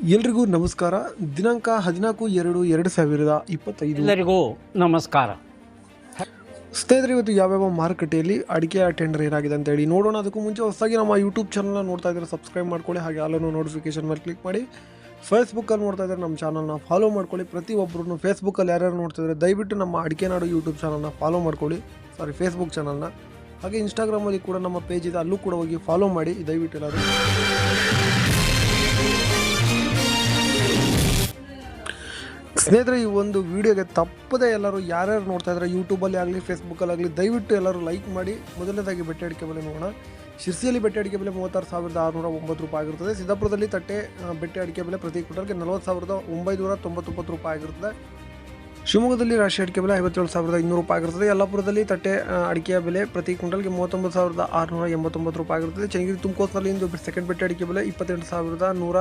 ಎಲ್ರಿಗೂ ನಮಸ್ಕಾರ. ದಿನಾಂಕ ಹದಿನಾಲ್ಕು ಎರಡು ಎರಡು ಸಾವಿರದ ಇಪ್ಪತ್ತೈದು. ಎಲ್ಲರಿಗೂ ನಮಸ್ಕಾರ. ಸ್ನೇಹಿತರೆ ಇವತ್ತು ಯಾವ್ಯಾವ ಮಾರುಕಟ್ಟೆಯಲ್ಲಿ ಅಡಿಕೆ ಟೆಂಡರ್ ಏನಾಗಿದೆ ಅಂತ ಹೇಳಿ ನೋಡೋಣ. ಅದಕ್ಕೂ ಮುಂಚೆ ಹೊಸದಾಗಿ ನಮ್ಮ ಯೂಟ್ಯೂಬ್ ಚಾನಲ್ನ ನೋಡ್ತಾ ಇದ್ದಾರೆ ಸಬ್ಸ್ಕ್ರೈಬ್ ಮಾಡ್ಕೊಳ್ಳಿ ಹಾಗೆ ಅಲ್ಲೂ ನೋಟಿಫಿಕೇಶನ್ ಮೇಲೆ ಕ್ಲಿಕ್ ಮಾಡಿ. ಫೇಸ್ಬುಕ್ಕಲ್ಲಿ ನೋಡ್ತಾ ಇದ್ದಾರೆ ನಮ್ಮ ಚಾನಲ್ನ ಫಾಲೋ ಮಾಡ್ಕೊಳ್ಳಿ. ಪ್ರತಿಯೊಬ್ಬರು ಫೇಸ್ಬುಕ್ಕಲ್ಲಿ ಯಾರ್ಯಾರು ನೋಡ್ತಿದ್ದಾರೆ ದಯವಿಟ್ಟು ನಮ್ಮ ಅಡಿಕೆ ನಾಡು ಯೂಟ್ಯೂಬ್ ಚಾನಲ್ನ ಫಾಲೋ ಮಾಡ್ಕೊಳ್ಳಿ. ಸಾರಿ ಫೇಸ್ಬುಕ್ ಚಾನಲ್ನ ಹಾಗೆ ಇನ್ಸ್ಟಾಗ್ರಾಮಲ್ಲಿ ಕೂಡ ನಮ್ಮ ಪೇಜ್ ಇದೆ ಅಲ್ಲೂ ಕೂಡ ಹೋಗಿ ಫಾಲೋ ಮಾಡಿ. ದಯವಿಟ್ಟು ಎಲ್ಲರೂ ಸ್ನೇಹಿತರೆ, ಈ ಒಂದು ವಿಡಿಯೋಗೆ ತಪ್ಪದೆ ಎಲ್ಲರೂ ಯಾರ್ಯಾರು ನೋಡ್ತಾ ಇದ್ದಾರೆ ಯೂಟ್ಯೂಬಲ್ಲಿ ಆಗಲಿ ಫೇಸ್ಬುಕ್ಕಲ್ಲಿ ಆಗಲಿ, ದಯವಿಟ್ಟು ಎಲ್ಲರೂ ಲೈಕ್ ಮಾಡಿ. ಮೊದಲನೇದಾಗಿ ಬೆಟ್ಟೆ ಅಡಿಕೆ ಬೆಲೆ ನೋಡೋಣ. ಶಿರ್ಸಿಯಲ್ಲಿ ಬೆಟ್ಟೆ ಅಡಿಕೆ ಬೆಲೆ ಮೂವತ್ತಾರು ಸಾವಿರದ ಆರುನೂರ ಒಂಬತ್ತು ರೂಪಾಯಿ ಆಗಿರುತ್ತದೆ ಸಿದ್ದಾಪುರದಲ್ಲಿ ತಟ್ಟೆ ಬೆಟ್ಟೆ ಅಡಿಕೆ ಬೆಲೆ ಪ್ರತಿ ಕ್ವಿಂಟಲ್ಗೆ ನಲವತ್ತು ಸಾವಿರದ ಒಂಬೈನೂರ ತೊಂಬತ್ತೊಂಬತ್ತು ರೂಪಾಯಿ ಆಗಿರುತ್ತದೆ ಶಿವಮೊಗ್ಗದಲ್ಲಿ ರಾಶಿ ಅಡಿಕೆ ಬೆಲೆ ಐವತ್ತೇಳು ಸಾವಿರದ ಇನ್ನೂರು ರೂಪಾಯಿ ಆಗಿರುತ್ತದೆ ಯಲ್ಲಾಪುರದಲ್ಲಿ ತಟ್ಟೆ ಅಡಿಕೆಯ ಬೆಲೆ ಪ್ರತಿ ಕ್ವಿಂಟಲ್ಗೆ ಮೂವತ್ತೊಂಬತ್ತು ಸಾವಿರದ ಆರುನೂರ ಎಂಬತ್ತೊಂಬತ್ತು ರೂಪಾಯಿ ಆಗಿರುತ್ತದೆ ಚನ್ನಗಿರಿ ತುಮಕೋಸ್ನಲ್ಲಿ ಇಂದು ಸೆಕೆಂಡ್ ಬೆಟ್ಟೆ ಅಡಿಕೆ ಬೆಲೆ ಇಪ್ಪತ್ತೆಂಟು ಸಾವಿರದ ನೂರ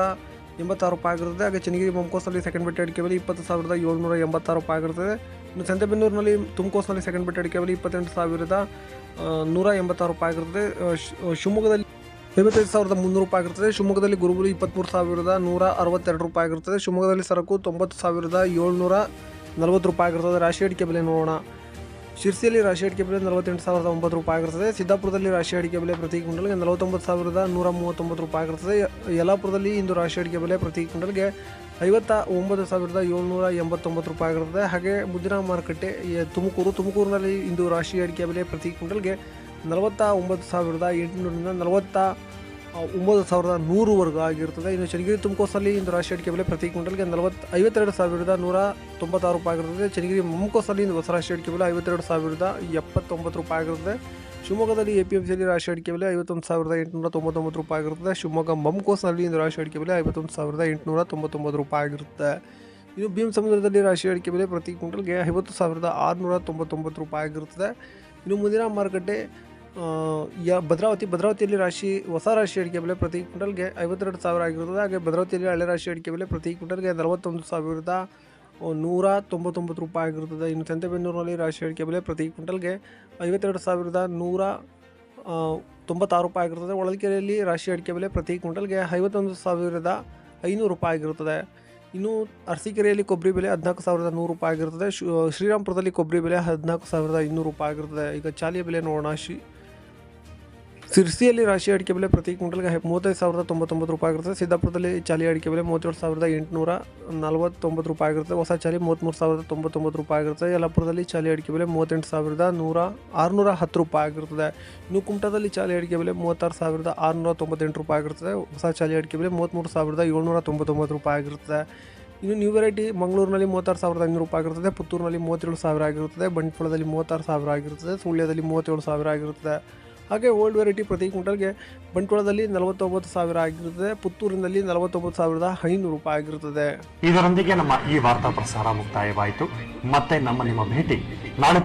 ಎಂಬತ್ತಾರು ರೂಪಾಯಿ ಆಗಿರುತ್ತದೆ ಹಾಗೆ ಚನ್ನಗಿರಿ ಮೊಮ್ಕೋಸ್ನಲ್ಲಿ ಸೆಕೆಂಡ್ ಬೆಟ್ಟ ಅಡಿಕೆ ಬೆಲೆ ಇಪ್ಪತ್ತು ಸಾವಿರದ ಏಳ್ನೂರ ಎಂಬತ್ತಾರು ರೂಪಾಯಿ ಆಗಿರುತ್ತದೆ ಇನ್ನು ಸಂತೆಬೆನ್ನೂರಿನಲ್ಲಿ ತುಮಕೋಸ್ನಲ್ಲಿ ಸೆಕೆಂಡ್ ಬೆಟ್ಟ ಅಡಿಕೆ ಬೆಲೆ ಇಪ್ಪತ್ತೆಂಟು ಸಾವಿರದ ನೂರ ಎಂಬತ್ತಾರು ರೂಪಾಯಿ ಆಗಿರುತ್ತದೆ ಆ, ಶಿ- ಶಿವಮೊಗ್ಗದಲ್ಲಿ ಐವತ್ತೈದು ಸಾವಿರದ ಮುನ್ನೂರು ರೂಪಾಯಿ ಆಗಿರುತ್ತದೆ ಶಿವಮೊಗ್ಗದಲ್ಲಿ ಗುರುಬುಲಿ ಇಪ್ಪತ್ತ್ಮೂರು ಸಾವಿರದ ನೂರ ಅರವತ್ತೆರಡು ರೂಪಾಯಿ ಆಗಿರುತ್ತದೆ ಶಿವಮೊಗ್ಗದಲ್ಲಿ ಸರಕು ತೊಂಬತ್ತು ಸಾವಿರದ ಏಳ್ನೂರ ನಲವತ್ತು ರೂಪಾಯಿ ಆಗಿರ್ತದೆ. ರಾಶಿ ಅಡಿಕೆ ಬೆಲೆ ನೋಡೋಣ. ಶಿರ್ಸಿಯಲ್ಲಿ ರಾಶಿ ಅಡಿಕೆ ಬೆಲೆ ನಲವತ್ತೆಂಟು ಸಾವಿರದ ಒಂಬತ್ತು ರೂಪಾಯಿ ಆಗಿರ್ತದೆ. ಸಿದ್ದಾಪುರದಲ್ಲಿ ರಾಶಿ ಅಡಿಕೆ ಬೆಲೆ ಪ್ರತಿ ಕ್ವಿಂಟಲ್ಗೆ ನಲವತ್ತೊಂಬತ್ತು ಸಾವಿರದ ನೂರ ಮೂವತ್ತೊಂಬತ್ತು ರೂಪಾಯಿ ಆಗಿರ್ತದೆ. ಯಲಾಪುರದಲ್ಲಿ ಇಂದು ರಾಶಿ ಅಡಿಕೆ ಬೆಲೆ ಪ್ರತಿ ಕ್ವಿಂಟಲ್ಗೆ ಐವತ್ತ ಒಂಬತ್ತು ಸಾವಿರದ ಏಳ್ನೂರ ಎಂಬತ್ತೊಂಬತ್ತು ರೂಪಾಯಿ ಆಗಿರ್ತದೆ. ಹಾಗೆ ಮುದ್ದಿನ ಮಾರುಕಟ್ಟೆ ತುಮಕೂರು, ತುಮಕೂರಿನಲ್ಲಿ ಇಂದು ರಾಶಿ ಅಡಿಕೆ ಬೆಲೆ ಪ್ರತಿ ಕ್ವಿಂಟಲ್ಗೆ ನಲವತ್ತ ಒಂಬತ್ತು ಸಾವಿರದ ಎಂಟುನೂರಿಂದ ನಲವತ್ತ ಒಂಬತ್ತು ಸಾವಿರದ ನೂರುವರೆಗೂ ಆಗಿರ್ತದೆ. ಇನ್ನು ಚನ್ನಗಿರಿ ತುಮಕೋಸಲ್ಲಿ ಇಂದು ರಾಶಿ ಅಡಿಕೆ ಬೆಲೆ ಪ್ರತಿ ಕ್ವಿಂಟಲ್ಗೆ ನಲವತ್ತು ಐವತ್ತೆರಡು ಸಾವಿರದ ನೂರ ತೊಂಬತ್ತಾರು ರೂಪಾಯಿ ಆಗಿರ್ತದೆ. ಚನ್ನಗಿರಿ ಮುಮ್ಕೋಸಲ್ಲಿ ಇಂದು ಹೊಸ ರಾಶಿ ಅಡಿಕೆ ಬೆಲೆ ಐವತ್ತೆರಡು ಸಾವಿರದ ಎಪ್ಪತ್ತೊಂಬತ್ತು ರೂಪಾಯಿ ಆಗಿರ್ತದೆ. ಶಿವಮೊಗ್ಗದಲ್ಲಿ ಎ ಪಿ ಎಂ ಸಿಯಲ್ಲಿ ರಾಶಿ ಅಡಿಕೆ ಬೆಲೆ ಐವತ್ತೊಂದು ಸಾವಿರದ ಎಂಟುನೂರ ತೊಂಬತ್ತೊಂಬತ್ತು ರೂಪಾಯಿ ಆಗಿರುತ್ತದೆ ಶಿವಮೊಗ್ಗ ಮಮ್ಕೋಸ್ನಲ್ಲಿ ಇಂದು ರಾಶಿ ಅಡಿಕೆ ಬೆಲೆ ಐವತ್ತೊಂದು ಸಾವಿರದ ಎಂಟುನೂರ ತೊಂಬತ್ತೊಂಬತ್ತು ರೂಪಾಯಿ ಆಗಿರುತ್ತೆ. ಇನ್ನು ಭೀಮ್ ಸಮುದ್ರದಲ್ಲಿ ರಾಶಿ ಅಡಿಕೆ ಬೆಲೆ ಪ್ರತಿ ಕ್ವಿಂಟಲ್ಗೆ ಐವತ್ತು ಸಾವಿರದ ಆರುನೂರ ತೊಂಬತ್ತೊಂಬತ್ತು ರೂಪಾಯಿ ಆಗಿರುತ್ತದೆ ಇನ್ನು ಮುಂದಿನ ಮಾರುಕಟ್ಟೆ ಯ, ಭದ್ರಾವತಿ, ಭದ್ರಾವತಿಯಲ್ಲಿ ರಾಶಿ, ಹೊಸ ರಾಶಿ ಅಡಿಕೆ ಬೆಲೆ ಪ್ರತಿ ಕ್ವಿಂಟಲ್ಗೆ ಐವತ್ತೆರಡು ಸಾವಿರ ಆಗಿರುತ್ತದೆ. ಹಾಗೆ ಭದ್ರಾವತಿಯಲ್ಲಿ ಹಳೆ ರಾಶಿ ಅಡಿಕೆ ಬೆಲೆ ಪ್ರತಿ ಕ್ವಿಂಟಲ್ಗೆ ನಲವತ್ತೊಂದು ಸಾವಿರದ ನೂರ ತೊಂಬತ್ತೊಂಬತ್ತು ರೂಪಾಯಿ ಆಗಿರುತ್ತದೆ. ಇನ್ನು ಸಂತೆಬೆನ್ನೂರಿನಲ್ಲಿ ರಾಶಿ ಅಡಿಕೆ ಬೆಲೆ ಪ್ರತಿ ಕ್ವಿಂಟಲ್ಗೆ ಐವತ್ತೆರಡು ಸಾವಿರದ ನೂರ ತೊಂಬತ್ತಾರು ರೂಪಾಯಿ ಆಗಿರುತ್ತದೆ. ಒಳಲ್ಕೆರೆಯಲ್ಲಿ ರಾಶಿ ಅಡಿಕೆ ಬೆಲೆ ಪ್ರತಿ ಕ್ವಿಂಟಲ್ಗೆ ಐವತ್ತೊಂದು ಸಾವಿರದ ಐನೂರು ರೂಪಾಯಿ ಆಗಿರುತ್ತದೆ. ಇನ್ನು ಅರಸೀಕೆರೆಯಲ್ಲಿ ಕೊಬ್ಬರಿ ಬೆಲೆ ಹದಿನಾಲ್ಕು ಸಾವಿರದ ನೂರು ರೂಪಾಯಿ ಆಗಿರುತ್ತದೆ. ಶ್ರೀರಾಮಪುರದಲ್ಲಿ ಕೊಬ್ಬರಿ ಬೆಲೆ ಹದಿನಾಲ್ಕು ಸಾವಿರದ ಇನ್ನೂರು ರೂಪಾಯಿ ಆಗಿರುತ್ತದೆ. ಈಗ ಚಾಲಿಯ ಬೆಲೆ ನೋಡೋಣ. ಸಿರ್ಸಿಯಲ್ಲಿ ರಾಶಿ ಅಡಿಕೆ ಬೆಲೆ ಪ್ರತಿ ಕ್ವಿಂಟಲ್ಗೆ ಮೂವತ್ತೈದು ಸಾವಿರದ ತೊಂಬತ್ತೊಂಬತ್ತು ರೂಪಾಯಿ ಆಗಿರುತ್ತೆ. ಸಿದ್ದಾಪುರದಲ್ಲಿ ಚಾಲಿ ಅಡಿಕೆ ಬೆಲೆ ಮೂವತ್ತೇಳು ಸಾವಿರದ ಎಂಟುನೂರ ನಲವತ್ತೊಂಬತ್ತು ರೂಪಾಯಿ ಆಗಿರುತ್ತೆ. ಹೊಸ ಚಾಲಿ ಮೂವತ್ತ್ಮೂರು ಸಾವಿರದ ತೊಂಬತ್ತೊಂಬತ್ತು ರೂಪಾಯಿ ಆಗಿರುತ್ತೆ. ಯಲ್ಲಾಪುರದಲ್ಲಿ ಚಾಲಿ ಅಡಿಕೆ ಬೆಲೆ ಮೂವತ್ತೆಂಟು ಸಾವಿರದ ನೂರ ಆರುನೂರ ಹತ್ತು ರೂಪಾಯಿ ಆಗಿರುತ್ತದೆ. ಇನ್ನು ಕುಮಟಾದಲ್ಲಿ ಚಾಲಿ ಅಡಿಕೆ ಬೆಲೆ ಮೂವತ್ತಾರು ಸಾವಿರದ ಆರುನೂರ ತೊಂಬತ್ತೆಂಟು ರೂಪಾಯಿ ಆಗಿರುತ್ತದೆ. ಹೊಸ ಚಾಲಿ ಅಡಿಕೆ ಬೆಲೆ ಮೂವತ್ತ್ಮೂರು ಸಾವಿರದ ಏಳ್ನೂರ ತೊಂಬತ್ತೊಂಬತ್ತು ರೂಪಾಯಿ ಆಗಿರುತ್ತದೆ. ಇನ್ನು ನ್ಯೂ ವೆರೈಟಿ ಮಂಗಳೂರಿನಲ್ಲಿ ಮೂವತ್ತಾರು ಸಾವಿರದ ಐನೂರು ರೂಪಾಯಿ ಆಗಿರುತ್ತದೆ. ಪುತ್ತೂರಿನಲ್ಲಿ ಮೂವತ್ತೇಳು ಸಾವಿರ ಆಗಿರುತ್ತದೆ. ಬಂಟ್ವಾಳದಲ್ಲಿ ಮೂವತ್ತಾರು ಸಾವಿರ ಆಗಿರುತ್ತದೆ. ಸುಳ್ಯದಲ್ಲಿ ಮೂವತ್ತೇಳು ಸಾವಿರ ಆಗಿರುತ್ತದೆ. ಹಾಗೆ ಓಲ್ಡ್ ವೆರೈಟಿ ಪ್ರತಿ ಕ್ವಿಂಟಲ್ಗೆ ಬಂಟ್ವಾಳದಲ್ಲಿ ನಲವತ್ತೊಂಬತ್ತು ಸಾವಿರ ಆಗಿರುತ್ತದೆ ಪುತ್ತೂರಿನಲ್ಲಿ ನಲವತ್ತೊಂಬತ್ತು ಸಾವಿರದ ಐನೂರು ರೂಪಾಯಿ ಆಗಿರುತ್ತದೆ ಇದರೊಂದಿಗೆ ನಮ್ಮ ಈ ವಾರ್ತಾ ಪ್ರಸಾರ ಮುಕ್ತಾಯವಾಯಿತು. ಮತ್ತೆ ನಮ್ಮ ನಿಮ್ಮ ಭೇಟಿ ನಾಳೆ